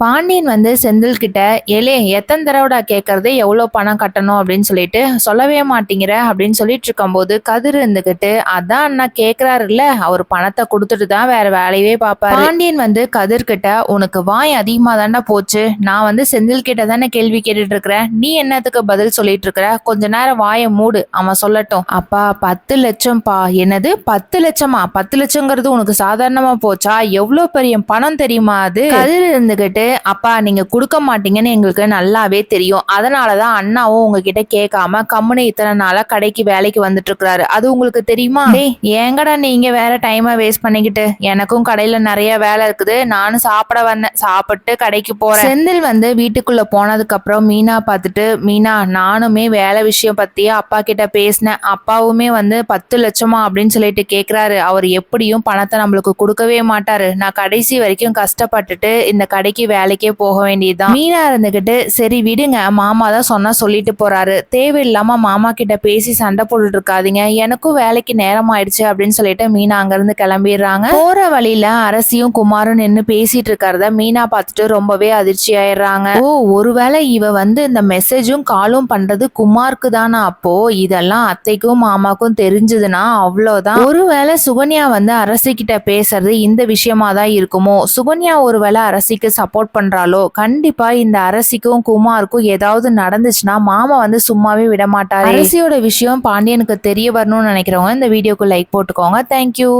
பாண்டியன் வந்து செந்தில் கிட்ட ஏலே எத்தனை தடவைடா கேட்கறது எவ்வளோ பணம் கட்டணும்? அப்படின்னு சொல்லிட்டு சொல்லவே மாட்டேங்கிற அப்படின்னு சொல்லிட்டு இருக்கும்போது கதிர் இருந்துகிட்டு அதான் அண்ணா கேட்கறாருல்ல அவர் பணத்தை கொடுத்துட்டு தான் வேற வேலையவே பார்ப்பாரு பாண்டியன் வந்து கதிர் கிட்ட உனக்கு வாய் அதிகமாக தானே போச்சு. நான் வந்து செந்தில் கிட்ட தானே கேள்வி கேட்டுட்டு இருக்கிறேன். நீ என்னத்துக்கு பதில் சொல்லிட்டு இருக்கிற? கொஞ்ச நேரம் வாயை மூடு. அவன் சொல்லட்டும். அப்பா பத்து லட்சம் பா என்னது? பத்து லட்சமா? பத்து லட்சங்கிறது உனக்கு சாதாரணமா போச்சா? எவ்வளோ பெரிய பணம் தெரியுமா அது? கதிர் இருந்துகிட்டு அப்பா நீங்க கொடுக்க மாட்டீங்கன்னு எங்களுக்கு நல்லாவே தெரியும். அதனாலதான் அண்ணாவும் உங்ககிட்ட கேட்காம கம்முனு இத்தனை நாளா கடைக்கு வேலைக்கு வந்துட்டு இருக்கிறாரு அது உங்களுக்கு தெரியுமா? டேய் ஏங்கடா நீங்க வேற டைமை வேஸ்ட் பண்ணிக்கிட்டு? எனக்கும் கடையில நிறைய வேலை இருக்குது. நானும் சாப்பிட வந்தேன். சாப்பிட்டு கடைக்கு போறேன். செந்தில் வந்து வீட்டுக்குள்ள போனதுக்கு அப்புறம் மீனா பார்த்துட்டு மீனா நானுமே வேலை விஷயம் பத்தி அப்பா கிட்ட பேசினேன். அப்பாவுமே வந்து பத்து லட்சமா அப்படின்னு சொல்லிட்டு கேக்குறாரு அவர் எப்படியும் பணத்தை நம்மளுக்கு கொடுக்கவே மாட்டாரு. நான் கடைசி வரைக்கும் கஷ்டப்பட்டுட்டு இந்த கடைக்கு வேலைக்கே போக வேண்டியதுதான். மீனா இருந்துகிட்டு சரி விடுங்க மாமா தான் சொன்னா சொல்லிட்டு போறாரு. தேவையில்லாம மாமா கிட்ட பேசி சண்டை போட்டுட்டு இருக்காதீங்க எனக்கும் வேலைக்கு நேரம் ஆயிடுச்சு அப்படின்னு சொல்லிட்டு மீனா அங்கிருந்து கிளம்பிடுறாங்க. போற வழியில அரசியும் குமாரும் நின்னு பேசிட்டு இருக்கிறத மீனா பார்த்துட்டு ரொம்பவே அதிர்ச்சி ஆயிடுறாங்க. ஓ ஒருவேளை இவ வந்து இந்த மெசேஜும் காலும் பண்றது குமாருக்கு தானா அப்போ? இதெல்லாம் அத்தைக்கும் மாமாக்கும் தெரிஞ்சதுன்னா அவ்வளவுதான். ஒருவேளை சுகன்யா வந்து அரசி கிட்ட பேசுறது இந்த விஷயமா தான் இருக்குமோ? சுகன்யா ஒருவேளை அரசிக்கு சப்போர்ட் பண்றாளோ? கண்டிப்பா இந்த அரசிக்கும் குமாருக்கும் ஏதாவது நடந்துச்சுன்னா மாமா வந்து சும்மாவே விட மாட்டாரு அரசியோட விஷயம் பாண்டியனுக்கு தெரிய வரணும்னு நினைக்கிறவங்க இந்த வீடியோக்கு லைக் போட்டுக்கோங்க. தேங்க்யூ